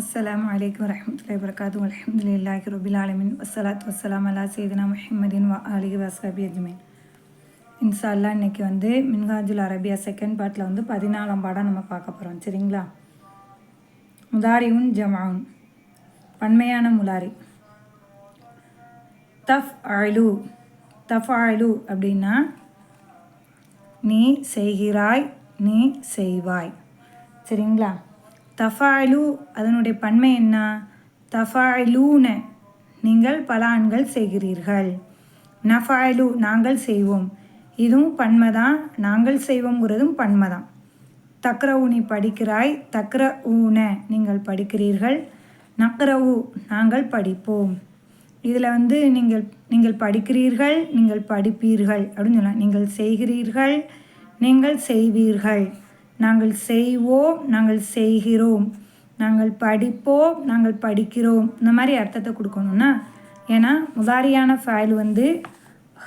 அஸ்லாம் வலைக்கம் வரமத்துல வரகாத்து அல்ஹம்துலில்லாஹி ரபில் ஆலமின். வஸ்ஸலாத்து வஸ்ஸலாம் அலா சையதுனா முஹம்மதின் வா அலி வஸ்ஹபி அஜ்மீன். இன்ஷா அல்லாஹ் இன்னைக்கு வந்து மின்காஜுல் அரபியா செகண்ட் பார்ட்டில் வந்து பதினாலாம் பாடம் நம்ம பார்க்க போகிறோம் சரிங்களா? முதாரியுன் ஜமாவுன் பன்மையான முலாரி. தஃப் அழு தஃப் அழு அப்படின்னா நீ செய்கிறாய் நீ செய்வாய். சரிங்களா? தஃபாலு அதனுடைய பன்மை என்ன? தஃபாலூன நீங்கள் பல ஆண்கள் செய்கிறீர்கள். நஃபாலு நாங்கள் செய்வோம். இதுவும் பன்மை தான் நாங்கள் செய்வோங்கிறதும் பன்மை தான் தக்ரவு நீ படிக்கிறாய் தக்ர ஊன நீங்கள் படிக்கிறீர்கள். நக்ரவு நாங்கள் படிப்போம். இதில் வந்து நீங்கள் நீங்கள் படிக்கிறீர்கள் நீங்கள் படிப்பீர்கள் அப்படின்னு சொல்லலாம் நீங்கள் செய்கிறீர்கள் நீங்கள் செய்வீர்கள். நாங்கள் செய்வோம் நாங்கள் செய்கிறோம். நாங்கள் படிப்போம் நாங்கள் படிக்கிறோம். இந்த மாதிரி அர்த்தத்தை கொடுக்கணும்னா ஏன்னா முதாரியான ஃபைல் வந்து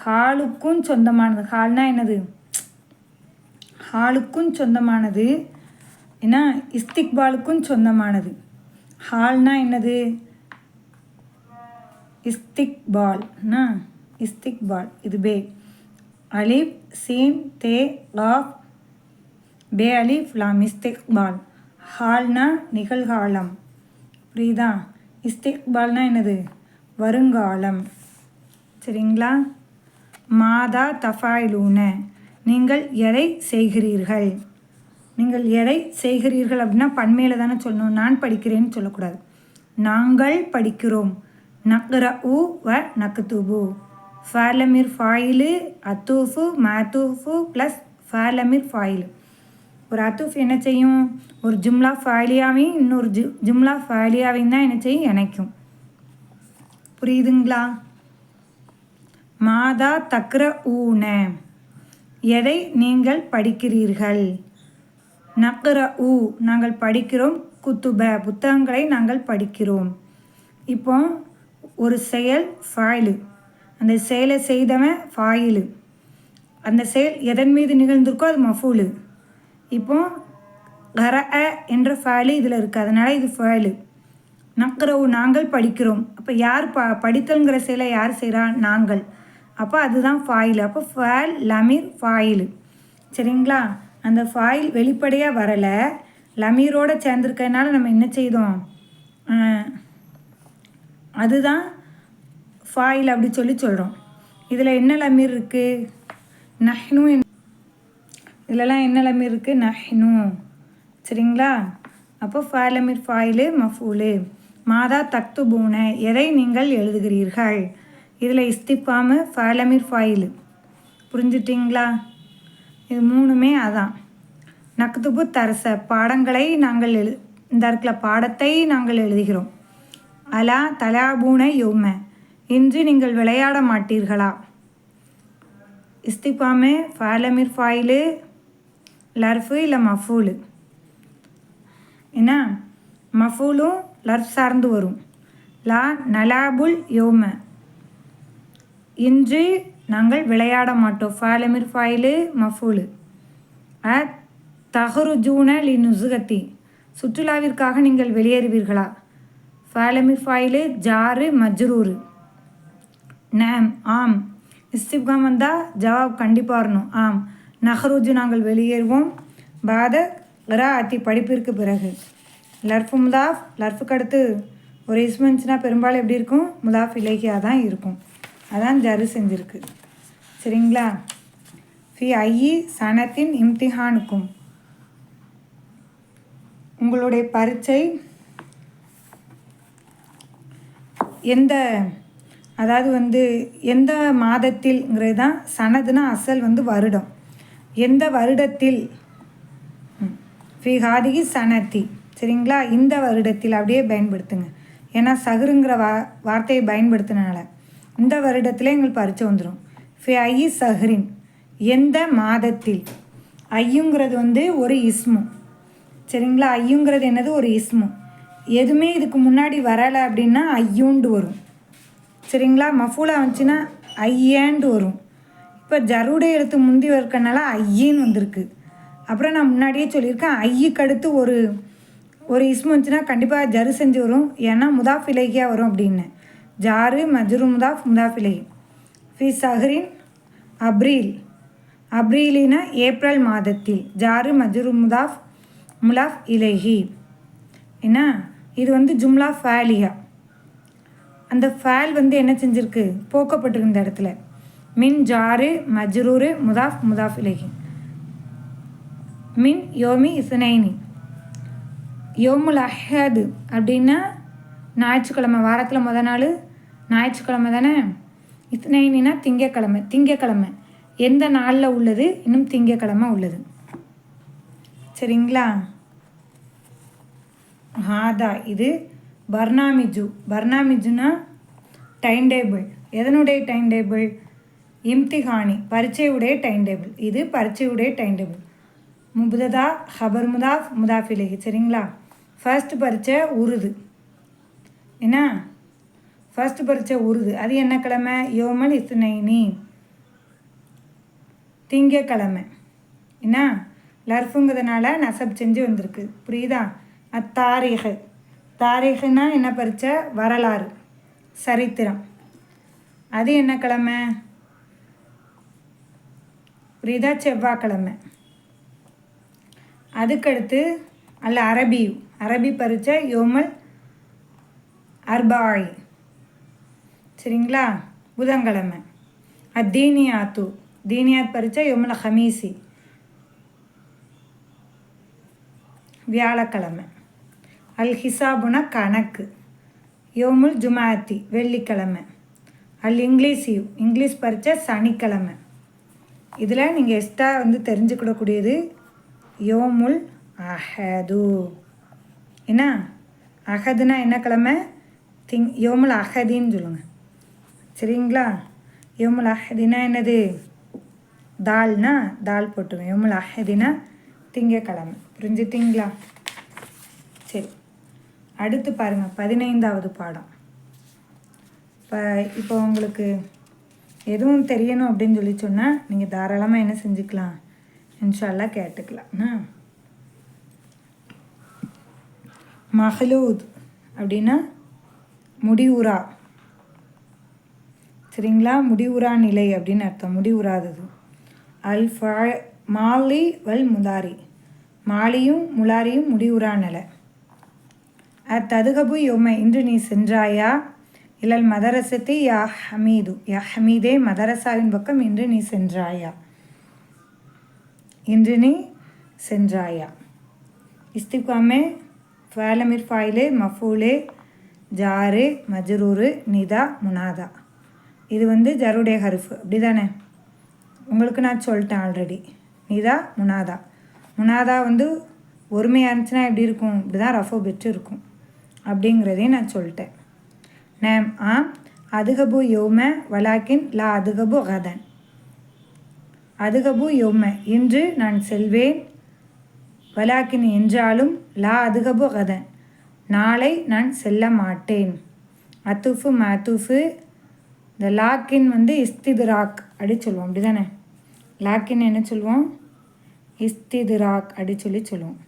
ஹாலுக்கும் சொந்தமானது. ஹால்னா என்னது? ஹாலுக்கும் சொந்தமானது. ஏன்னா இஸ்திக்பாலுக்கும் சொந்தமானது. ஹால்னா என்னது? இஸ்திக்பால்னா இஸ்திக்பால். இது பே. அலிப் சீன் தே லாஃப் பே அலிஃப் லாம் இஸ்திக்பால் ஹால்னா நிகழ்காலம் புரியுதா இஸ்திக்பால்னா என்னது வருங்காலம் சரிங்களா மாதா தஃபாயிலூன நீங்கள் எதை செய்கிறீர்கள் நீங்கள் எதை செய்கிறீர்கள் அப்படின்னா பண்மையில் தானே சொல்லணும் நான் படிக்கிறேன்னு சொல்லக்கூடாது நாங்கள் படிக்கிறோம் நக்ர உ வ நக்துபு ஃபேலமிர் ஃபாயிலு அத்தூஃபு மேத்தூஃபு ப்ளஸ் ஃபேலமிர் ஃபாயிலு ஒரு அத்துஃப் என்ன செய்யும்? ஒரு ஜும்லா ஃபாயிலியாவையும் இன்னொரு ஜு ஜும்லா ஃபாயிலியாவையும் தான் என்ன செய்யும்? இணைக்கும். புரியுதுங்களா? மாதா தக்ர ஊன. எதை நீங்கள் படிக்கிறீர்கள்? நக்ர ஊ நாங்கள் படிக்கிறோம். குத்துப புத்தகங்களை நாங்கள் படிக்கிறோம். இப்போ ஒரு செயல் ஃபாயிலு. அந்த செயலை செய்தவன் ஃபாயிலு. அந்த செயல் எதன் மீது நிகழ்ந்திருக்கோ அது மஃபூலு. இப்போ கர அ என்ற ஃபைலு இதில் இருக்குது அதனால் இது ஃபைலு நக்கரவு நாங்கள் படிக்கிறோம். அப்போ யார் ப படித்தல்ங்கிற செயலை யார் செய்கிறா நாங்கள். அப்போ அதுதான் ஃபாயில் அப்போ ஃபேல் லமீர் ஃபாயிலு சரிங்களா? அந்த ஃபாயில் வெளிப்படையாக வரலை. லமீரோடு சேர்ந்துருக்கனால நம்ம என்ன செய்தோம்? அதுதான் ஃபாயில் அப்படி சொல்லி சொல்கிறோம் இதில் என்ன லமீர் இருக்குது நஹ்னு இதிலலாம் என்ன லமீர் இருக்குது நஹ்னு. சரிங்களா? அப்போ ஃபாலமீர் ஃபாயிலு மஃபூலு. மாதா தக்து பூன எதை நீங்கள் எழுதுகிறீர்கள்? இதில் இஸ்திஃபாமு ஃபாலமீர் ஃபாயிலு. புரிஞ்சுட்டிங்களா? இது மூணுமே அதான். நக்துபு தரச. பாடங்களை நாங்கள் எழு இந்த இருக்கிற பாடத்தை நாங்கள் எழுதுகிறோம். அலா தலாபூன யோம. இன்று நீங்கள் விளையாட மாட்டீர்களா? இஸ்திஃபாமு ஃபாலமிர் ஃபாயிலு லர்ஃபு இல்லை மஃபூலு? என்ன? மஃபூலும் லர்ஃப் சார்ந்து வரும். லா நலாபுல் யோம. இன்று நாங்கள் விளையாட மாட்டோம். ஃபாலமிர் ஃபாயிலு மஃபூலு. அ தஹருஜூன லி நுசுகத்தி சுற்றுலாவிற்காக நீங்கள் வெளியேறுவீர்களா? ஃபாலமிர் ஃபாயிலு ஜாரு மஜ்ரூரு. நேம் ஆம். இஸ்திப்காம் வந்தால் ஜவாப் கண்டிப்பாக வரணும். ஆம். நஹ்ருஜு நாங்கள் வெளியேறுவோம். பாத அத்தி படிப்பிற்கு பிறகு. லர்ஃபு முதாஃப் லர்ஃபுக்கு அடுத்து ஒரு இஸ்மன்ஸ்னா பெரும்பாலும் எப்படி இருக்கும்? முதாஃப் இலகியாக தான் இருக்கும். அதான் ஜரு செஞ்சுருக்கு. சரிங்களா? ஃபி ஐயி சனத்தின் இம்திஹானுக்கும். உங்களுடைய பரீட்சை எந்த அதாவது வந்து எந்த மாதத்தில்ங்கிறது தான் சனதுனா அசல் வந்து வருடம். எந்த வருடத்தில்? ஃபி ஹாதிகி சனத்தி சரிங்களா? இந்த வருடத்தில் அப்படியே பயன்படுத்துங்க. ஏன்னா சகுருங்கிற வா வார்த்தையை பயன்படுத்தினால இந்த வருடத்தில் எங்களுக்கு பரிச்சை வந்துடும் ஃபி ஐ சஹரின். எந்த மாதத்தில்? ஐயுங்கிறது வந்து ஒரு இஸ்மு. சரிங்களா? ஐயுங்கிறது என்னது? ஒரு இஸ்மு. எதுவுமே இதுக்கு முன்னாடி வரலை அப்படின்னா ஐயூண்டு வரும். சரிங்களா? மஃபூலா வந்துச்சுன்னா ஐயேண்டு வரும். இப்போ ஜருடை எழுத்து முந்தி இருக்கனால ஐயின்னு வந்திருக்கு. அப்புறம் நான் முன்னாடியே சொல்லியிருக்கேன் ஐயுக்கு அடுத்து ஒரு ஒரு இஸ்மு வந்துச்சுன்னா கண்டிப்பாக ஜரு செஞ்சு வரும். ஏன்னா முதாஃப் இலகியாக வரும் அப்படின்னு. ஜாரு மஜ்ரு முதாஃப் முதாஃப் இலகி ஃபி சஹரின் அப்ரீல். அப்ரீலினா ஏப்ரல் மாதத்தில். ஜாரு மஜ்ரு முதாஃப் முலாஃப் இலகி என்ன? இது வந்து ஜும்லா ஃபேலியா அந்த ஃபேல் வந்து என்ன செஞ்சுருக்கு? போக்கப்பட்டிருக்கு இந்த இடத்துல. மின் ஜாரு மஜ்ரூரு முதாஃப் முதாஃப் இலகி மின் யோமி இசனைனி யோமுல் அஹது அப்படின்னா ஞாயிற்றுக்கிழமை வாரத்தில் முத நாள் ஞாயிற்றுக்கிழமை தானே? இஸ்னைனினா திங்கக்கிழமை திங்கக்கிழமை. எந்த நாளில் உள்ளது? இன்னும் திங்கக்கிழமை உள்ளது. சரிங்களா? ஹாதா இது பர்னாமிஜு. பர்னாமிஜுனா டைம் டேபிள் எதனுடைய டைம் டேபிள் இம்திஹானி பரீட்சையுடைய டைம் டேபிள் இது பரீட்சையுடைய டைம் டேபிள் முபுததா ஹபர் முதாஃப் முதாஃபிலேஹி. சரிங்களா? ஃபர்ஸ்ட் பரீட்சை உருது. என்ன? ஃபர்ஸ்ட் பரீட்சை உருது. அது என்ன கிழமை? யோமல் இசுனைனி திங்கக்கிழமை. என்ன? லர்ஃபுங்கிறதுனால நசப் செஞ்சு வந்திருக்கு. புரியுதா? அத்தாரீக. தாரிகுன்னா என்ன பரீட்சை? வரலாறு. சரித்திரம். அது என்ன கிழமை? புரியுதா? செவ்வாய்க்கிழமை. அதுக்கடுத்து அல்ல அரபி அரபி பறித்த யோமல் அர்பாய். சரிங்களா? புதன்கிழமை. அத்தீனியாத்து தீனியாத் பறித்த யோமல் ஹமீசி வியாழக்கிழமை. அல் ஹிசாபுனா கணக்கு. யோமுல் ஜுமாத்தி வெள்ளிக்கிழமை. அல் இங்கிலீஷ் இங்கிலீஷ் பறித்த சனிக்கிழமை. இதில் நீங்கள் எக்ஸ்ட்ரா வந்து தெரிஞ்சுக்கிடக்கூடியது யோமுல் அஹது. என்ன? அகதுனா என்ன கிழமை? திங் யோமுல் அகதின்னு சொல்லுங்கள் சரிங்களா? யோமுல் அஹதினா என்னது? தால்னா தால் போட்டுருவேன் யோமுல் அஹதினா திங்கக்கிழமை. புரிஞ்சுட்டிங்களா? சரி. அடுத்து பாருங்கள் பதினைந்தாவது பாடம். இப்போ இப்போ உங்களுக்கு எதுவும் தெரியணும் அப்படின்னு சொல்லி சொன்னால் நீங்கள் தாராளமாக என்ன செஞ்சுக்கலாம்? இன்ஷால்லா கேட்டுக்கலாம். மஹலூத் அப்படின்னா முடிவுறா. சரிங்களா? முடிவுறா நிலை அப்படின்னு அர்த்தம். முடிவுறாதது. அல் ஃபா மாலி வல் முதாரி. மாலியும் முலாரியும் முடிவுறா நிலை. அத்ததுகபு யோமை இன்று நீ சென்றாயா? இல்லல் மதரசத்தை யா ஹமீது யா ஹமீதே மதரசாவின் பக்கம் இன்று நீ சென்றாயா? இன்று நீ சென்றாயா? இஸ்திகாமே ஃபேலமிர் ஃபாயிலே மஃபூலே ஜாரு மஜ்ரூரு நிதா முனாதா. இது வந்து ஜருடைய ஹருஃபு. அப்படி தானே உங்களுக்கு நான் சொல்லிட்டேன் ஆல்ரெடி நிதா முனாதா. முனாதா வந்து ஒருமையாக இருந்துச்சுன்னா எப்படி இருக்கும்? இப்படி தான் ரஃபோ பெற்று இருக்கும். அப்படிங்கிறதையும் நான் சொல்லிட்டேன். நேம் ஆம் அதுகபு யோம வலாக்கின் லா அதுகபு கதன் அதுகபு யோம இன்று நான் செல்வேன் வலாக்கின் என்றாலும் லா அதுகபு கதன் நாளை நான் செல்ல மாட்டேன். அத்துஃபு மத்துஃபு இந்த லாக்கின் வந்து இஸ்திதுராக் அப்படி சொல்லுவோம் அப்படி தானே லாக்கின் என்ன சொல்லுவோம்? இஸ்திதுராக் அப்படி சொல்லி சொல்லுவோம்.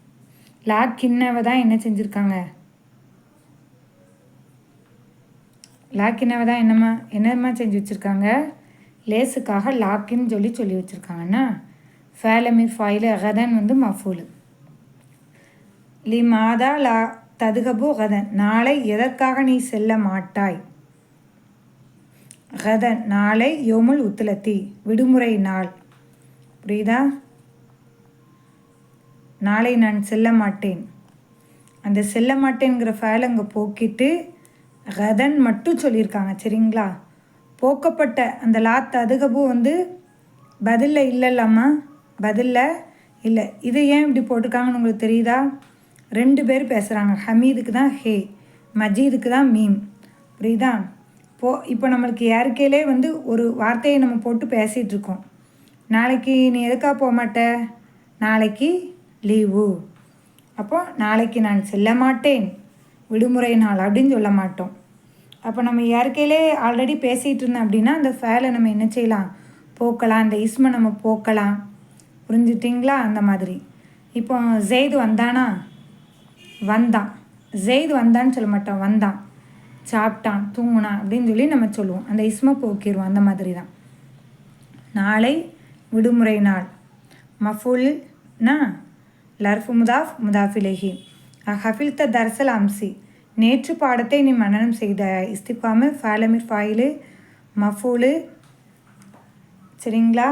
லாக்கின்னவை தான் என்ன செஞ்சுருக்காங்க? லாக்கினவை தான் என்னம்மா என்னம்மா செஞ்சு வச்சுருக்காங்க? லேஸுக்காக லாக்கின்னு சொல்லி சொல்லி வச்சுருக்காங்கன்னா ஃபேலமிர் ஃபாயில் அகதன் வந்து மஃபூலு. லி மாதா லா ததுகபு கதன் நாளை எதற்காக நீ செல்ல மாட்டாய்? கதன் நாளை யோமுல் உத்துலத்தி விடுமுறை நாள். புரியுதா? நாளை நான் செல்ல மாட்டேன். அந்த செல்ல மாட்டேங்கிற ஃபேல் அங்கே போக்கிட்டு ரதன் மட்டும் சொல்லியிருக்காங்க சரிங்களா? போக்கப்பட்ட அந்த லாத் அதுகபு வந்து பதிலில் இல்லைல்லம்மா பதிலில் இல்லை. இது ஏன் இப்படி போட்டிருக்காங்கன்னு உங்களுக்கு தெரியுதா? ரெண்டு பேர் பேசுகிறாங்க ஹமீதுக்கு தான் ஹே மஜீதுக்கு தான் மீம். புரியுதா? போ இப்போ நம்மளுக்கு இயற்கையிலே வந்து ஒரு வார்த்தையை நம்ம போட்டு பேசிகிட்டு இருக்கோம். நாளைக்கு நீ எதுக்காக போக மாட்ட? நாளைக்கு லீவு. அப்போ நாளைக்கு நான் செல்ல மாட்டேன். விடுமுறை நாள் அப்படின்னு சொல்ல மாட்டோம். அப்போ நம்ம இயற்கையிலே ஆல்ரெடி பேசிகிட்டு இருந்தோம் அப்படின்னா அந்த ஃபேலை நம்ம என்ன செய்யலாம்? போக்கலாம். அந்த இஸ்மை நம்ம போக்கலாம். புரிஞ்சுட்டிங்களா? அந்த மாதிரி. இப்போ ஜெய்து வந்தானா? வந்தான். ஜெயித் வந்தான்னு சொல்ல மாட்டோம். வந்தான். சாப்பிட்டான். தூங்குனான் அப்படின்னு சொல்லி நம்ம சொல்லுவோம். அந்த இஸ்மை போக்கிடுவோம் அந்த மாதிரி தான் நாளை விடுமுறை நாள். மஃபுல்னா லர்ஃபு முதாஃப் முதாஃபிலேஹி ஹஃபில்த தர்சல் அம்சி. நேற்று பாடத்தை நீ மனனம் செய்தாயா? இஸ்திஃபாமு ஃபாலமிர் ஃபாயிலு மஃபூலு சரிங்களா?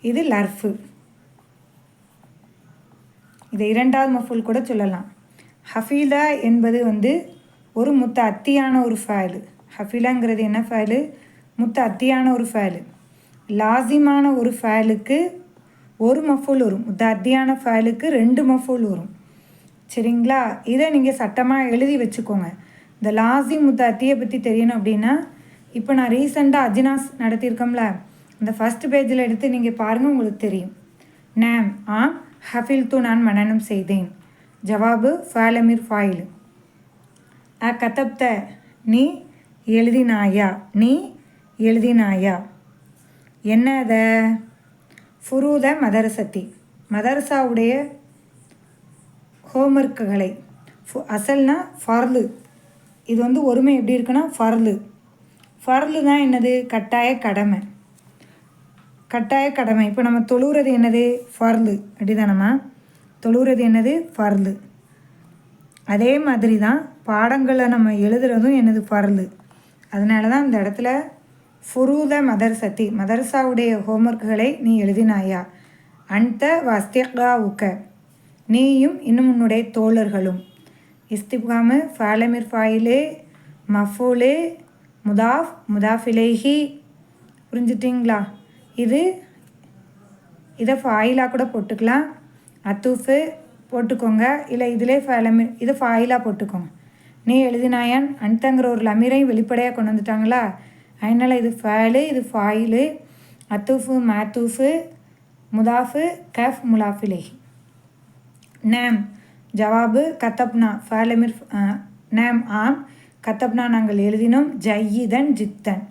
இது லர்ஃபு. இது இரண்டாவது மஃபூல் கூட சொல்லலாம். ஹஃபீலா என்பது வந்து ஒரு முத்த அத்தியான ஒரு ஃபேலு ஹஃபீலாங்கிறது என்ன ஃபேலு முத்த அத்தியான ஒரு ஃபேலு லாசிமான ஒரு ஃபேலுக்கு ஒரு மஃபூல் வரும். முத்த அத்தியான ஃபேலுக்கு ரெண்டு மஃபூல் வரும். சரிங்களா? இதை நீங்கள் சட்டமாக எழுதி வச்சுக்கோங்க. இந்த லாசி முத்த அத்தியை பற்றி தெரியணும் அப்படின்னா இப்போ நான் ரீசெண்டாக அஜினாஸ் நடத்தியிருக்கோம்ல அந்த ஃபஸ்ட் பேஜில் எடுத்து நீங்கள் பாருங்கள் உங்களுக்கு தெரியும். நேம் ஆ ஹஃபில் தூ நான் மனனம் செய்தேன். ஜவாபு ஃபாலமிர் ஃபாயில். அ கதப்த நீ எழுதினாயா? நீ எழுதினாயா? என்ன அத ஃபுரூத மதரசத்தி. மதரசாவுடைய ஹோம்ஒர்க்குகளை அசல்னா ஃபர்லு இது வந்து ஒருமை எப்படி இருக்குன்னா ஃபர்லு ஃபர்லு தான் என்னது? கட்டாய கடமை. கட்டாய கடமை. இப்போ நம்ம தொழுகிறது என்னது? ஃபர்லு அப்படிதானம்மா? தொழுகிறது என்னது? ஃபர்லு அதே மாதிரி தான் பாடங்களை நம்ம எழுதுறதும் என்னது? ஃபர்லு அதனால தான் இந்த இடத்துல ஃபுரூத மதர்சத்தி மதர்சாவுடைய ஹோம்ஒர்க்குகளை நீ எழுதினாயா? அன்த வஸ்திகா உக்க நீயும் இன்னும் உன்னுடைய தோழர்களும். இஸ்திப்காமு ஃபாலமிர் ஃபாயிலு மஃபூலு முதாஃப் முதாஃபிலேஹி. புரிஞ்சிட்டிங்களா? இது இதை ஃபாயிலாக கூட போட்டுக்கலாம். அத்தூஃபு போட்டுக்கோங்க. இல்லை இதிலே ஃபலமி இது ஃபாயிலாக போட்டுக்கோங்க. நீ எழுதினாயன்? அன்தங்கிற ஒரு லமீரையும் வெளிப்படையாக கொண்டு வந்துட்டாங்களா? அதனால் இது ஃபேலு இது ஃபாயிலு. அத்தூஃபு மேத்தூஃபு முதாஃபு கஃப் முலாஃபிலேஹி. நேம். ஜவாபு கத்தப்னா ஃபாலமிர் நேம் ஆம். கத்தப்னா நாங்கள் எழுதினோம் ஜய்யிதன் ஜித்தன்.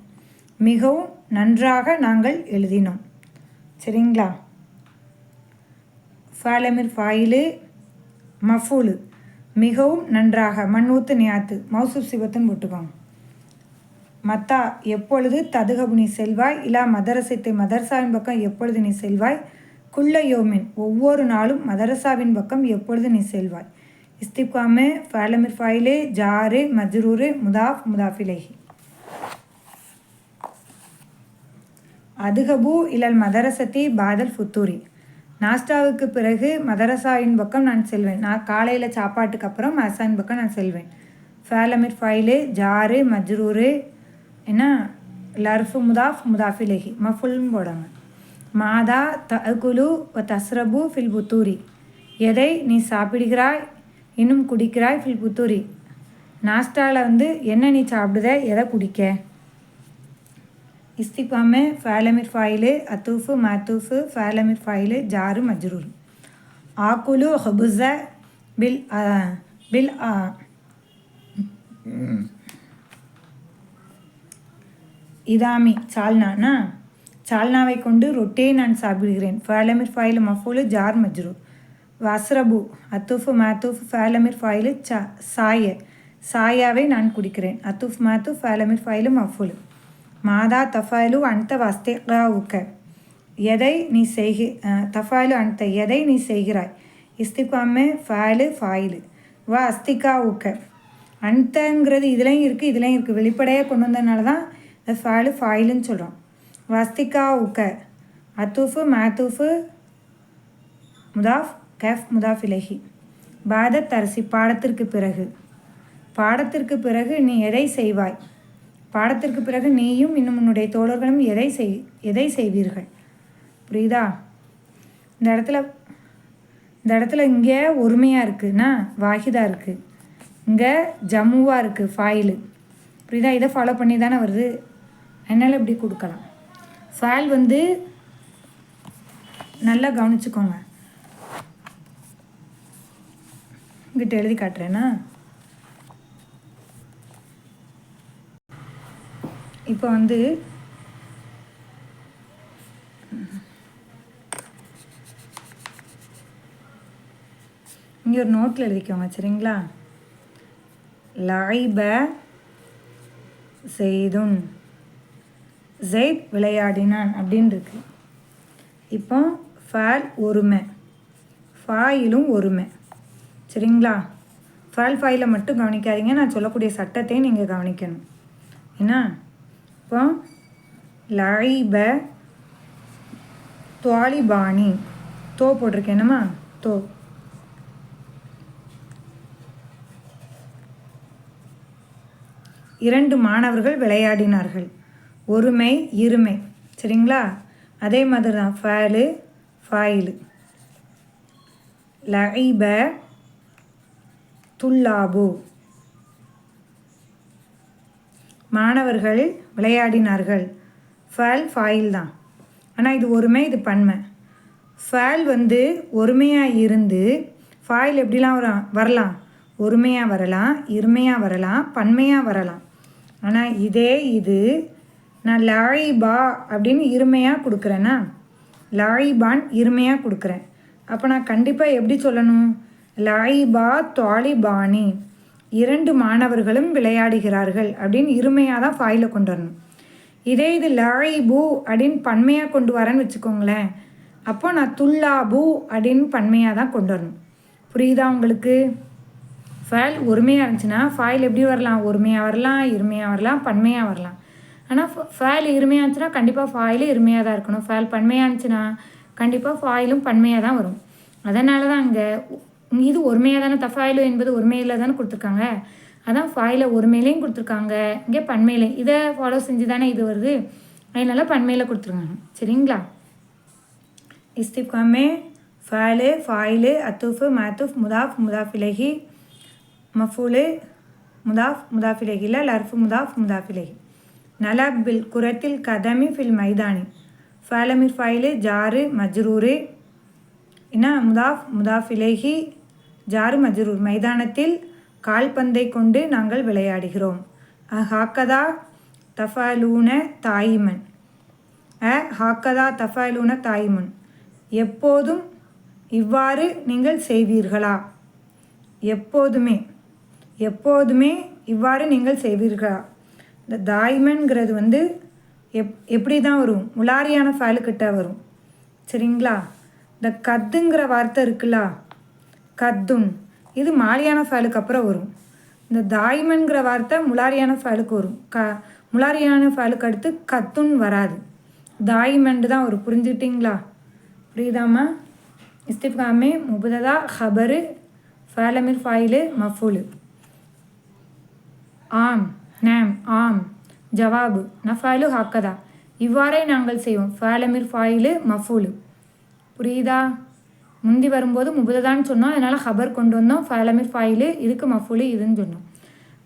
மிகவும் நன்றாக நாங்கள் எழுதினோம். சரிங்களா? ஃபாலமிர் ஃபாயிலு மஃபூலு. மிகவும் நன்றாக மண்ணூத்து நியாத்து. மௌசூப் சிவத்துன்னு போட்டுக்கோங்க. மத்தா எப்பொழுது ததுகபு நீ செல்வாய் இல்லா மதரசத்தை மதரசாவின் பக்கம் எப்பொழுது நீ செல்வாய்? குள்ள யோமின் ஒவ்வொரு நாளும் மதரசாவின் பக்கம் எப்பொழுது நீ செல்வாய்? இஸ்திப்காமே ஃபாலமிர் ஃபாயிலே ஜாரு மஜ்ரூரு முதாஃப் முதாஃபிலேஹி. அதுகபு இலல் மதரசத்தி பாதல் ஃபுத்தூரி. நாஸ்டாவுக்கு பிறகு மதரசாவின் பக்கம் நான் செல்வேன். நான் காலையில் சாப்பாட்டுக்கு அப்புறம் மதரசாவின் பக்கம் நான் செல்வேன். ஃபேலமிர் ஃபைலு ஜாரு மஜ்ரூரு என்ன? லர்ஃபு முதாஃப் முதாஃபிலேஹி. மஃபுல்னு போடாங்க மாதா தகுலு தஸ்ரபு ஃபில் புத்தூரி. எதை நீ சாப்பிடுகிறாய்? இன்னும் குடிக்கிறாய் ஃபில் புத்தூரி. நாஸ்டாவில் வந்து என்ன நீ சாப்பிடுத? எதை குடிக்க? இஸ்திபாமே ஃபேலமிர் ஃபாயிலு அத்தூஃபு மாத்தூஃபு ஃபேலமிர் ஃபாயிலு ஜாரு மஜ்ரூர். ஆக்குலு ஹபுஸ பில் பில் இதாமி சால்னானா சால்னாவை கொண்டு ரொட்டியை நான் சாப்பிடுகிறேன். ஃபேலமிர் ஃபாயிலு மஃபூலு ஜார் மஜ்ரு. வஸ்ரபு அத்துஃபு மாத்தூஃப் ஃபேலமிர் ஃபாயிலு சா சாய. சாயாவை நான் குடிக்கிறேன். அத்துஃப் மாத்து ஃபேலமிர் ஃபாயிலு மஃபூலு. மாதா தஃபாயிலு அன்த வஸ்திகா உக்க எதை நீ செய்கி தஃபாயிலு அன்த எதை நீ செய்கிறாய்? இஸ்திகாமே ஃபாயிலு ஃபாயிலு. வ அஸ்திகா உக்க அன்தங்கிறது இதுலேயும் இருக்குது இதுலேயும் இருக்குது வெளிப்படையாக கொண்டு வந்ததுனால தான் இந்த ஃபேலு ஃபாயிலுன்னு சொல்கிறோம் வஸ்திகா உக்க அத்தூஃபு மேத்தூஃபு முதாஃப் கஃப் முதாஃப் இலகி பாதத் தரிசி பாடத்திற்கு பிறகு. பாடத்திற்கு பிறகு நீ எதை செய்வாய்? பாடத்திற்கு பிறகு நீயும் இன்னும் உன்னுடைய தோழர்களும் எதை செய் எதை செய்வீர்கள்? புரியுதா? இந்த இடத்துல இந்த இடத்துல இங்கே ஒருமையாக இருக்குன்னா வாஹிதா இருக்குது இங்கே ஜம்முவாக இருக்குது ஃபாயிலு புரியுதா? இதை ஃபாலோ பண்ணி தானே வருது. அதனால் இப்படி கொடுக்கலாம். ஃபால் வந்து நல்லா கவனிச்சுக்கோங்க. இங்கிட்ட எழுதி காட்டுறேன்னா இப்போ வந்து இங்கே ஒரு நோட்டில் எழுதிக்கோங்க சரிங்களா? லாய்ப செய்தும். ஜெயித் விளையாடினான் அப்படின்னு இருக்கு இப்போ ஃபால் ஒருமை. ஃபாயிலும் ஒருமை. சரிங்களா? ஃபால் ஃபாயிலை மட்டும் கவனிக்காதீங்க. நான் சொல்லக்கூடிய சட்டத்தையும் நீங்கள் கவனிக்கணும். என்ன? இப்போ லைப துவாலிபாணி. தோ போட்டிருக்கேன் என்னம்மா? தோ. இரண்டு மாணவர்கள் விளையாடினார்கள். ஒருமை இருமை. சரிங்களா? அதே மாதிரி தான் ஃபேலு. ஃபாயிலு லைப துல்லாபு. மாணவர்கள் விளையாடினார்கள். ஃபேல் ஃபாயில் தான். ஆனால் இது ஒருமை இது பன்மை. ஃபேல் வந்து ஒருமையாக இருந்து ஃபாயில் எப்படிலாம் வர வரலாம்? ஒருமையாக வரலாம் இருமையாக வரலாம் பன்மையாக வரலாம். ஆனால் இதே இது நான் லாயிபா அப்படின்னு இருமையாக கொடுக்குறேன்னா லாயிபான் இருமையாக கொடுக்குறேன். அப்போ நான் கண்டிப்பாக எப்படி சொல்லணும்? லாயிபா தாலிபானி இரண்டு மாணவர்களும் விளையாடுகிறார்கள் அப்படின்னு இருமையாக தான் ஃபாயில் கொண்டு வரணும். இதே இது லாயிபு அப்படின்னு பன்மையாக கொண்டு வரேன்னு வச்சுக்கோங்களேன். அப்போ நான் துல்லாபு அப்படின்னு பன்மையாக தான் கொண்டு வரணும். புரியுதா உங்களுக்கு? ஃபைல் ஒருமையாக இருந்துச்சுன்னா ஃபைல் எப்படி வரலாம்? ஒருமையாக வரலாம் இருமையாக வரலாம் பன்மையாக வரலாம். ஆனால் ஃபாயில் இருமையாச்சுன்னா கண்டிப்பாக ஃபாயிலும் இருமையாக தான் இருக்கணும். ஃபாயில் பன்மையானுச்சுன்னா கண்டிப்பாக ஃபாயிலும் பன்மையாக தான் வரும். அதனால தான் அங்கே இது ஒருமையாக தானே தஃபாயிலு என்பது ஒருமையில் தானே கொடுத்துருக்காங்க. அதான் ஃபாயில் ஒருமையிலையும் கொடுத்துருக்காங்க. இங்கே பன்மையில இதை ஃபாலோ செஞ்சு தானே இது வருது. அதனால பன்மையில் கொடுத்துருங்க சரிங்களா? இஸ்திஃபாமே ஃபாயிலு ஃபாயிலு அத்தூஃபு மாத்துஃப் முதாஃப் முதாஃப் இலகி மஃபூலு முதாஃப் முதாஃப் இலகியில் லர்ஃபு முதாஃப் முதாஃப் نلعب பில் குரத்தில் கதமி الميدان மைதானி. من ஃபைலு ஜாரு மஜ்ரூரு. என்ன முதாஃப் முதாஃபிலேஹி ஜாரு மஜ்ரூர். மைதானத்தில் கால்பந்தை கொண்டு நாங்கள் விளையாடுகிறோம். அ ஹாக்கதா தஃபாலூன தாயிமன். அ ஹாக்கதா தஃபாலூன தாயிமன். எப்போதும் இவ்வாறு நீங்கள் செய்வீர்களா? எப்போதுமே. எப்போதுமே இவ்வாறு நீங்கள் செய்வீர்களா? இந்த தாய்மன்கிறது வந்து எப் எப்படி தான் வரும்? முலாரியான ஃபேலுக்கிட்ட வரும். சரிங்களா? இந்த கத்துங்கிற வார்த்தை இருக்குல்ல? கத்துன் இது மாலியான ஃபைலுக்கு அப்புறம் வரும். இந்த தாய்மன்கிற வார்த்தை முலாரியான ஃபைலுக்கு வரும். க முலாரியான ஃபைலுக்கு அடுத்து கத்துன் வராது. தாய்மண்டு தான் வரும். புரிஞ்சுக்கிட்டிங்களா? புரியுதாம்மா? இஸ்திஃபாமே முபுததா ஹபரு ஃபேலமிர் ஃபாயிலு மஃபூலு. ஆம். நேம் ஆம். ஜவாபு நஃபாயிலு ஹாக்கதா. இவ்வாறே நாங்கள் செய்வோம். ஃபாலமிர் ஃபாயிலு மஃபூலு. புரியுதா? முந்தி வரும்போது முபுததான்னு சொன்னோம். அதனால் ஹபர் கொண்டு வந்தோம். ஃபாலமிர் ஃபாயிலு இதுக்கு மஃபூலு இதுன்னு சொன்னோம்.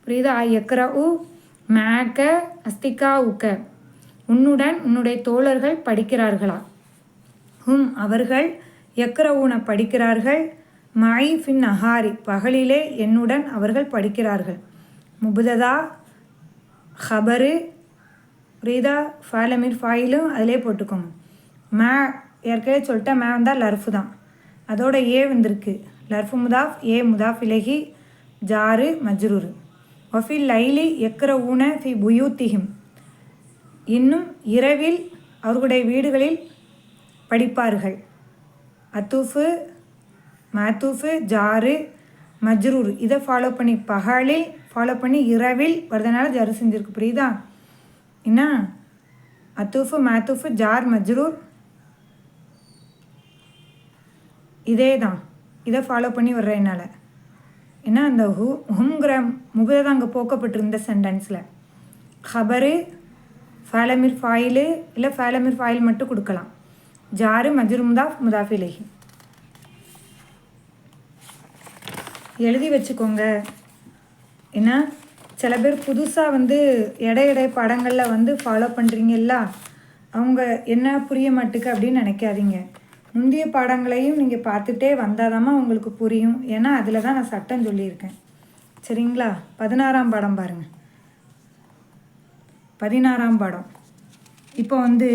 புரியுதா? எக்ரா உ மேக்க அஸ்திகா உக்க உன்னுடன் உன்னுடைய தோழர்கள் படிக்கிறார்களா? ஹும் அவர்கள் எக்ரவுன படிக்கிறார்கள். மை ஃபின் அஹாரி பகலிலே என்னுடன் அவர்கள் படிக்கிறார்கள். முபுததா? ஹபரு ரீதா ஃபாலமீர் ஃபாயிலும் அதிலே போட்டுக்கோங்க மே ஏற்கனவே சொல்லிட்டேன் மே வந்தால் லர்ஃபு தான் அதோட ஏ வந்திருக்கு லர்ஃபு முதாஃப் ஏ முதாஃப் இலகி ஜாரு மஜ்ரூர் ஒஃபி லைலி எக்கர ஊன ஃபி புயூத்திஹிம் இன்னும் இரவில் அவர்களுடைய வீடுகளில் படிப்பார்கள். அத்தூஃபு மாத்தூஃபு ஜாரு மஜ்ரூர். இதை ஃபாலோ பண்ணி பகலில் ஃபாலோ பண்ணி இரவில் வருதனால ஜரு செஞ்சுருக்கு புரியுதா? என்ன? அத்தூஃபு மாத்தூஃபு ஜார் மஜ்ரூர். இதே தான் இதை ஃபாலோ பண்ணி வர்றேன் என்னால். ஏன்னா அந்த ஹூ ஹுங்கிற முகதான் தான் அங்கே போக்கப்பட்டிருந்த சென்டென்ஸில் ஹபரு ஃபேலமிர் ஃபாயிலு இல்லை ஃபேலமிர் ஃபாயில் மட்டும் கொடுக்கலாம். ஜாரு மஜ்ரு முதாஃப் முதாஃபிலேஹி எழுதி வச்சுக்கோங்க. ஏன்னா சில பேர் புதுசாக வந்து எடை எடை படங்களில் வந்து ஃபாலோ பண்ணுறீங்கல்ல அவங்க என்ன புரிய மாட்டுக்கு அப்படின்னு நினைக்காதீங்க. முந்தைய பாடங்களையும் நீங்கள் பார்த்துட்டே வந்தாதாம்மா உங்களுக்கு புரியும். ஏன்னா அதில் தான் நான் சட்டம் சொல்லியிருக்கேன். சரிங்களா? பதினாறாம் பாடம் பாருங்கள் பதினாறாம் பாடம். இப்போ வந்து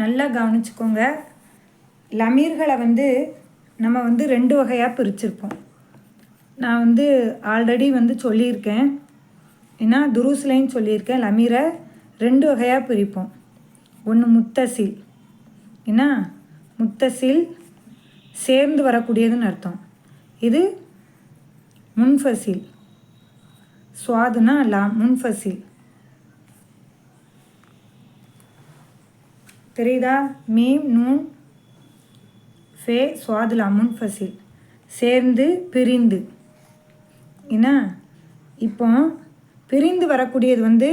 நல்லா கவனிச்சுக்கோங்க. லமீர்களை வந்து நம்ம வந்து ரெண்டு வகையாக பிரிச்சிருப்போம். நான் வந்து ஆல்ரெடி வந்து சொல்லியிருக்கேன். ஏன்னா துருசிலைன்னு சொல்லியிருக்கேன் லமீரை ரெண்டு வகையாக பிரிப்போம். ஒன்று முத்தசில். என்ன முத்தசில் சேர்ந்து வரக்கூடியதுன்னு அர்த்தம். இது முன்ஃபசில் சுவாதுனா லா முன்ஃபசில் தெரியுதா? மீம் நூன் ஃபே சுவாதுலா முன்ஃபசில் சேர்ந்து பிரிந்து. என்ன? இப்போ பிரிந்து வரக்கூடியது வந்து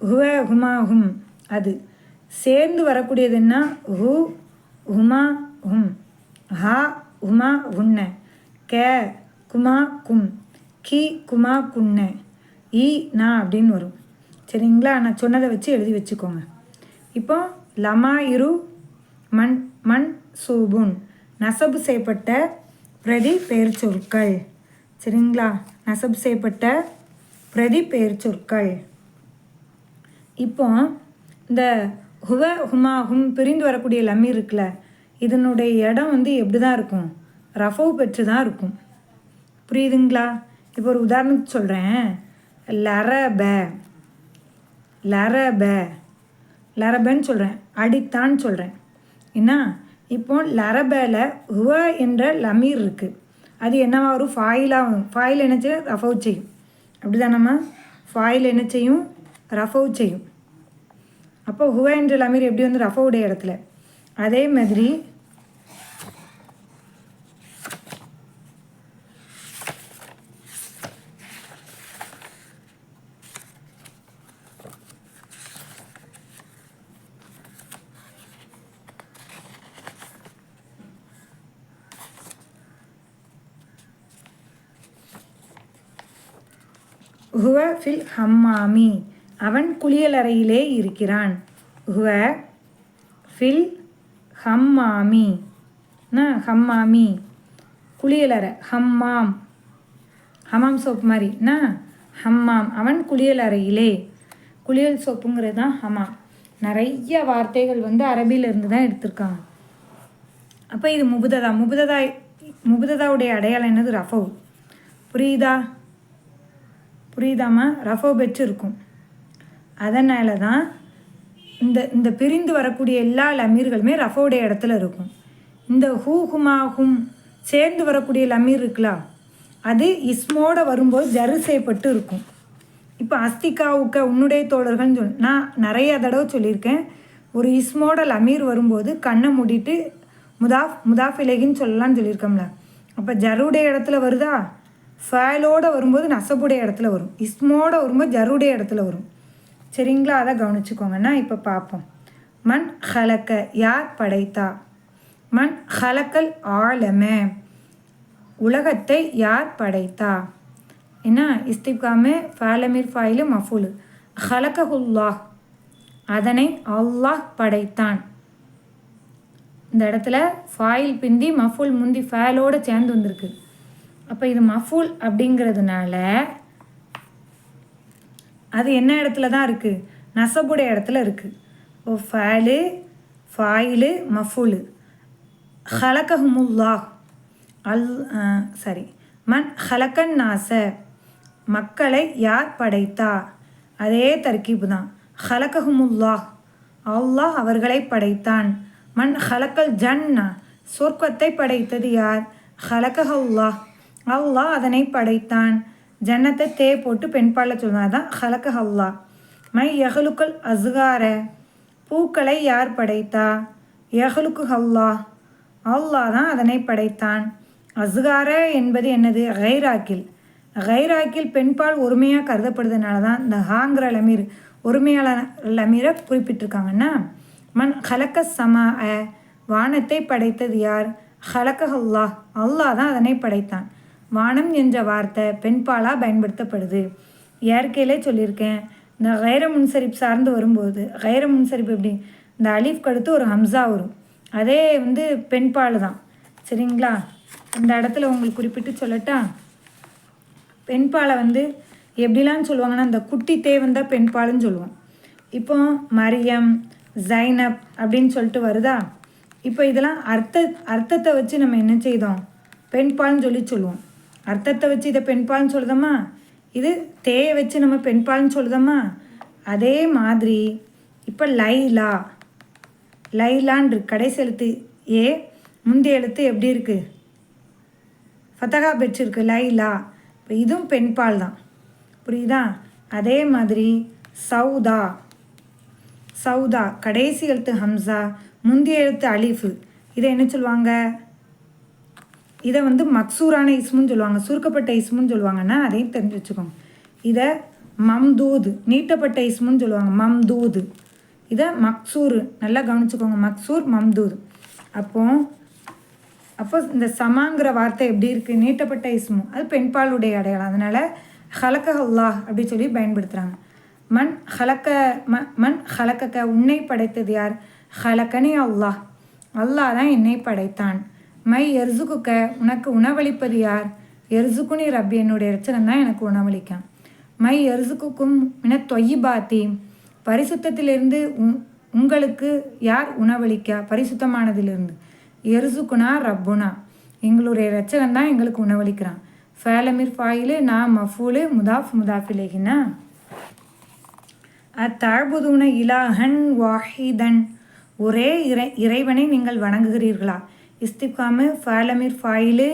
ஹுவ ஹுமா ஹும் அது. சேர்ந்து வரக்கூடியது என்ன? ஹு ஹுமா ஹும். ஹா உமா உன்ன கே குமா கும். கி குமா குன்ன. ஈ நா அப்படின்னு வரும். சரிங்களா? நான் சொன்னதை வச்சு எழுதி வச்சுக்கோங்க. இப்போ லமா இரு மண் மண் சூபுன். நசபு செய்யப்பட்ட பிரதி பெயர் சொற்கள் சரிங்களா? நசபு செய்யப்பட்ட பிரதி பெயர் சொற்கள் இப்போ இந்த ஹுவ ஹுமா ஹும் பிரிந்து வரக்கூடிய லம்மி இருக்குல்ல இதனுடைய இடம் வந்து எப்படி தான் இருக்கும்? ரஃபவ் பெற்று தான் இருக்கும். புரியுதுங்களா? இப்போ ஒரு உதாரணத்துக்கு சொல்கிறேன் லரப. லரப. லரபன்னு சொல்கிறேன் அடித்தான்னு சொல்கிறேன் என்ன? இப்போ லரபேல ஹுவ என்ற லமீர் இருக்குது அது என்னவா வரும் ஃபாயிலாக ஃபாயில் என்ன செய்யும் அவுட் செய்யும். அப்படி தானம்மா ஃபாயில் என்ன செய்யும் ரஃபவு செய்யும். அப்போ ஹுவ என்ற லமீர் எப்படி வந்து ரஃபவுடைய இடத்துல? அதே மாதிரி ஹுவ ஃபில் ஹம்மாமி அவன் குளியலறையிலே இருக்கிறான். ஹுவ ஃபில் ஹம்மாமி. ஹம்மாமி. குளியலறை ஹம்மாம். ஹமாம் சோப் மாதிரி. என்ன ஹம்மாம். அவன் குளியலறையிலே. குளியல் சோப்புங்கிறது தான் ஹமாம். நிறைய வார்த்தைகள் வந்து அரபியிலிருந்து தான் எடுத்திருக்காங்க. அப்போ இது முபுததா. முபுததா முபுததாவுடைய அடையாளம் என்னது? ரஃபவ். புரியுதா? புரியுதாம்மா? ரஃபோ பெட்ஸ் இருக்கும். அதனால தான் இந்த இந்த பிரிந்து வரக்கூடிய எல்லா லமீர்களுமே ரஃபோடைய இடத்துல இருக்கும். இந்த ஹூ ஹுமா ஹும் சேர்ந்து வரக்கூடிய லமீர் இருக்குல்ல அது இஸ்மோட வரும்போது ஜரு செய்யப்பட்டு இருக்கும். இப்போ அஸ்திகா உக்க உன்னுடைய தோழர்கள்னு சொல் நான் நிறைய தடவை சொல்லியிருக்கேன். ஒரு இஸ்மோட லமீர் வரும்போது கண்ணை மூடிட்டு முதாஃப் முதாஃப் இலகின்னு சொல்லலாம்னு சொல்லியிருக்கோம்ல. அப்போ ஜருடைய இடத்துல வருதா? ஃபேலோட வரும்போது நசபுடைய இடத்துல வரும். இஸ்மோட வரும்போது ஜருடைய இடத்துல வரும். சரிங்களா? அதை கவனிச்சுக்கோங்கன்னா இப்போ பார்ப்போம். மண் ஹலக்க யார் படைத்தா? மண் ஹலக்கல் ஆழமே உலகத்தை யார் படைத்தா? என்ன? இஸ்திப்காமே ஃபாலமீர் ஃபாயிலு மஃபுலு. ஹலக்கஹுல்லாஹ். அதனை அல்லாஹ் படைத்தான். இந்த இடத்துல ஃபாயில் பிந்தி மஃபுல் முந்தி ஃபேலோட சேர்ந்து வந்திருக்கு. அப்போ இது மஃபூல் அப்படிங்கிறதுனால அது என்ன இடத்துல தான் இருக்குது நசபுடைய இடத்துல இருக்குது ஓ ஃபேலு ஃபாயிலு மஃபூலு. ஹலகஹுமுல்லாஹ். அல் சாரி. மண் ஹலக்கன் நாச. மக்களை யார் படைத்தா? அதே தர்கீபு தான். ஹலக்கஹுமுல்லாஹ் அல்லாஹ் அவர்களை படைத்தான். மண் ஹலக்கல் ஜன்னா. சொர்க்கத்தை படைத்தது யார்? ஹலகஹல்லாஹ். அல்லாஹ் அதனை படைத்தான். ஜன்னத்தை தே போட்டு பெண்பால சொன்னால் தான் ஹலகஹல்லா மை யஹலுக்கல் அஸ்கார. பூக்களை யார் படைத்தா? யஹலுக்கு ஹல்லா அல்லாஹ் தான் அதனை படைத்தான். அஸ்கார என்பது என்னது? ஹைராக்கில் ஹைராக்கில் பெண்பால் ஒருமையாக கருதப்படுறதுனால தான் இந்த ஹாங்கிற லமீர் ஒருமையாள லமீரை குறிப்பிட்டிருக்காங்கன்னா மண் ஹலக்க சமா அ வானத்தை படைத்தது யார்? ஹலக்க அல்லாஹ். அல்லாஹ் தான் அதனை படைத்தான். வானம் என்ற வார்த்தை பெண்பாலாக பயன்படுத்தப்படுது. இயற்கையிலே சொல்லியிருக்கேன். இந்த கைர முன்சரிப் சார்ந்து வரும்போது கைர முன்சரிப்பு எப்படி? இந்த அலீஃப் அடுத்து ஒரு ஹம்சா வரும். அதே வந்து பெண்பால் தான். சரிங்களா? இந்த இடத்துல உங்களுக்கு குறிப்பிட்டு சொல்லட்டா? பெண்பாலை வந்து எப்படிலாம் சொல்லுவாங்கன்னா இந்த குட்டி தேவன் தான் பெண்பாலுன்னு சொல்லுவோம். இப்போ மரியம் ஜைனப் அப்படின்னு சொல்லிட்டு வருதா? இப்போ இதெல்லாம் அர்த்த அர்த்தத்தை வச்சு நம்ம என்ன செய்தோம்? பெண்பால்னு சொல்லி சொல்லுவோம். அர்த்தத்தை வச்சு இதை பெண்பால்னு சொல்லுதம்மா? இது தேயை வச்சு நம்ம பெண்பால்னு சொல்லுதோமா அதே மாதிரி இப்போ லைலா. லைலான் இருக்கு கடைசி எழுத்து ஏ முந்தைய எழுத்து எப்படி இருக்குது ஃபத்தகா பெற்றிருக்கு லைலா. இப்போ இதுவும் பெண்பால் தான். புரியுதா? அதே மாதிரி சவுதா சவுதா கடைசி எழுத்து ஹம்சா முந்தைய எழுத்து அலிஃபு. இதை என்ன சொல்லுவாங்க? இதை வந்து மக்சூரான இஸ்முன்னு சொல்லுவாங்க சுருக்கப்பட்ட இஸ்முன்னு சொல்லுவாங்கன்னா அதையும் தெரிஞ்சு வச்சுக்கோங்க. இதை மம்தூது நீட்டப்பட்ட இஸ்முன்னு சொல்லுவாங்க மம்தூது. இதை மக்சூர் நல்லா கவனிச்சுக்கோங்க மக்சூர் மம்தூது. அப்போ அப்போ இந்த சமாங்கிற வார்த்தை எப்படி இருக்குது நீட்டப்பட்ட இஸ்மு. அது பெண்பாலுடைய அடையாளம். அதனால் ஹலக்க அல்லாஹ் அப்படி சொல்லி பயன்படுத்துகிறாங்க மண் ஹலக்க ம மண் ஹலக்கக்க உன்னை படைத்தது யார்? ஹலக்கனே அல்லாஹ். அல்லாஹ் தான் என்னை படைத்தான். மை எர்சுக்குக்க உனக்கு உணவளிப்பது யார்? எர்சுக்குனி ரப்பி என்னுடைய ரச்சனம் தான் எனக்கு உணவளிக்கான். மை எர்சுக்குக்கும் என தொய்யிபாத்தி பரிசுத்தத்திலிருந்து உங்களுக்கு யார் உணவளிக்கா? பரிசுத்தமானதிலிருந்து. எருசுக்குனா ரப்புனா. எங்களுடைய ரச்சகன் தான் எங்களுக்கு உணவளிக்கிறான். ஃபேலமிர் ஃபாயிலு நான் மஃபூலு முதாஃப் முதாஃபிலேகினா. அத்தாழ்புதூன இலாஹன் வாஹிதன். ஒரே இறை இறைவனை நீங்கள் வணங்குகிறீர்களா? இஸ்திப்காமு ஃபாலமீர் ஃபாயிலு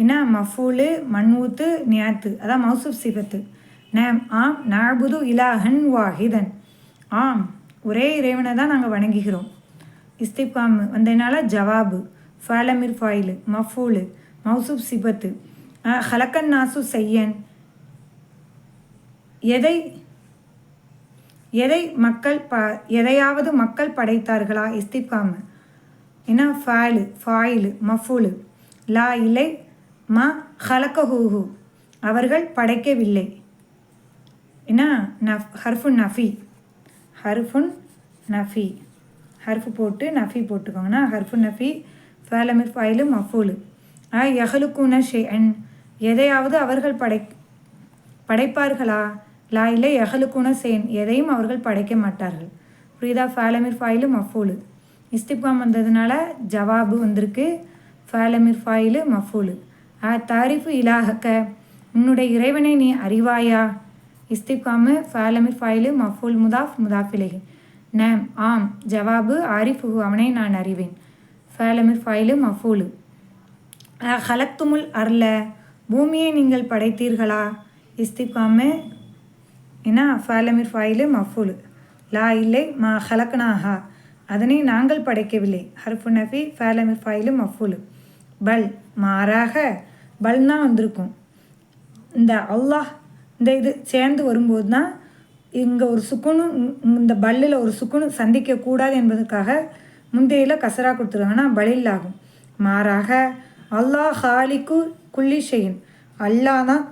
என்ன மஃபூலு மண்வூத்து நியாத்து. அதான் மௌசுப் சிபத்து நேம் ஆம் நாபுது இலாஹன் வாஹிதன். ஆம் ஒரே இறைவனை தான் நாங்கள் வணங்குகிறோம். இஸ்திப்காமு வந்ததுனால ஜவாபு. ஃபாலமிர் ஃபாயிலு மஃபூலு மௌசுப் சிபத்து ஹலக்கன் நாசு செய்யன். எதை எதை மக்கள் ப எதையாவது மக்கள் படைத்தார்களா இஸ்திப்காமு ஏன்னா ஃபாயிலு ஃபாயிலு மஃபூலு. லா இல்லை ம ஹலக்கஹூஹு அவர்கள் படைக்கவில்லை. ஏன்னா நஃப் ஹர்ஃபுன் நஃபி. ஹர்ஃபுன் நஃபி. ஹர்ஃபு போட்டு நஃபி போட்டுக்கோங்கன்னா ஹர்ஃபு நஃபி ஃபேலமிர் ஃபைலு மஃபூலு. ஆ யஹலுக்குன ஷே அன் எதையாவது அவர்கள் படை படைப்பார்களா? லா இல்லை யஹலுக்குன சேன் எதையும் அவர்கள் படைக்க மாட்டார்கள். புரியுதா? ஃபேலமிர் ஃபாயிலும் மஃபூலு. இஸ்திப்காம் வந்ததுனால ஜவாபு வந்திருக்கு. ஃபாலமிர் ஃபாயிலு மஃபூலு. ஆ தாரிஃபு இலாஹக்க. உன்னுடைய இறைவனை நீ அறிவாயா? இஸ்திப்காமு ஃபாலமிர் ஃபாயிலு மஃபூல் முதாஃப் முதாஃபிலேஹி நேம் ஆம் ஜவாபு ஆரிஃபு அவனை நான் அறிவேன். ஃபாலமிர் ஃபாயிலு மஃபூலு. ஹலக்துமுல் அர்ல. பூமியை நீங்கள் படைத்தீர்களா? இஸ்திப்காமு என்ன? ஃபாலமிர் ஃபைலு மஃபூலு. லா இல்லை மா ஹலக்னாஹா. அதனை நாங்கள் படைக்கவில்லை. ஹர்ஃபு நஃபி ஃபேலமி ஃபைலு மஃபூலு பல் மாறாக பல்னா வந்திருக்கும். இந்த அல்லாஹ் இந்த இது சேர்ந்து வரும்போது தான் இங்கே ஒரு சுக்குனும் இந்த பல்லில் ஒரு சுக்குனும் சந்திக்கக்கூடாது என்பதற்காக முந்தையில் கசரா கொடுத்துருவாங்கன்னா பலில் ஆகும். மாறாக அல்லாஹ் ஹாலிக்கு குள்ளி ஷெயின். அல்லாஹ் தான்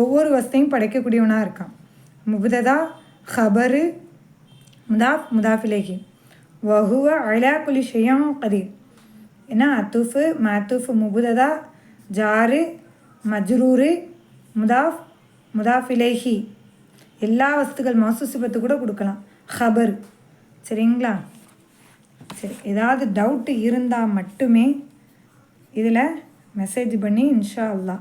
ஒவ்வொரு வசத்தையும் படைக்கக்கூடியவனாக இருக்கான். முகுததா ஹபரு முதாஃப் முதாஃபிலேகின் வஹுவ அலா குலி ஷெய்யம் கதீர். என்ன? அத்துஃபு மத்துஃபு முபுததா ஜாரு மஜ்ரூரு முதாஃப் முதாஃபிலேஹி. எல்லா வஸ்துக்கள் மசூசிபத்து கூட கொடுக்கலாம். ஹபர். சரிங்களா? சரி ஏதாவது டவுட்டு இருந்தால் மட்டுமே இதில் மெசேஜ் பண்ணி இன்ஷா அல்லா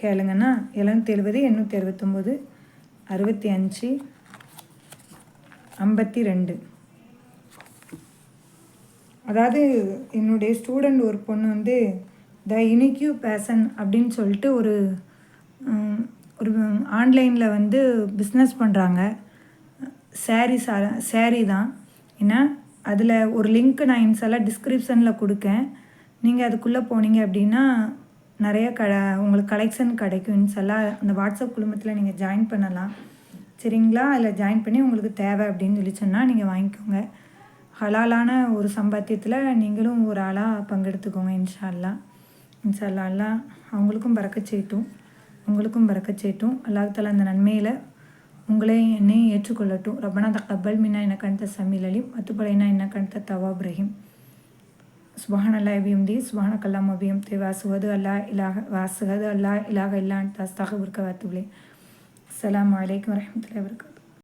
கேளுங்கன்னா எழுநூற்றி எழுபது எண்ணூற்றி அறுபத்தொம்போது அறுபத்தி அஞ்சு ஐம்பத்தி ரெண்டு. அதாவது என்னுடைய ஸ்டூடெண்ட் ஒரு பொண்ணு வந்து த இனிக்யூ பேசன் அப்படின்னு சொல்லிட்டு ஒரு ஒரு ஆன்லைனில் வந்து பிஸ்னஸ் பண்ணுறாங்க சேரீ சா சேரீ தான். ஏன்னா அதில் ஒரு லிங்க் நான் இன்சாலாக டிஸ்கிரிப்ஷனில் கொடுக்கேன். நீங்கள் அதுக்குள்ளே போனீங்க அப்படின்னா நிறைய க உங்களுக்கு கலெக்ஷன் கிடைக்கும். இன்சாலாக அந்த வாட்ஸ்அப் குழுமத்தில் நீங்கள் ஜாயின் பண்ணலாம். சரிங்களா? அதில் ஜாயின் பண்ணி உங்களுக்கு தேவை அப்படின்னு சொல்லி சொன்னால் நீங்கள் வாங்கிக்கோங்க. ஹலாலான ஒரு சம்பாத்தியத்தில் நீங்களும் ஒரு ஆளாக பங்கெடுத்துக்கோங்க இன்ஷா இன்ஷால்லா இன்ஷா அல்லா அவங்களுக்கும் பறக்க செய்யட்டும் உங்களுக்கும் பறக்கச்சேட்டும் அல்லாஹால அந்த நன்மையில் உங்களே என்னையும் ஏற்றுக்கொள்ளட்டும். ரப்பனா தக்கபல் மின்னா என்ன கண்ட சமீல் அலிம் மத்துப்படைனா என்ன கண்ட தவா இப்ரஹிம் சுபஹான் அல்லா அபியம் தி சுபஹான கல்லாம் அபியம் தே வாசுவது அல்லா இலாக வாசுவது அல்லா இலாக இல்லான் தஸ்தாக இருக்க வாத்துபிளே அலாம் வலைக்கம் வரமத்துல வரகாத்து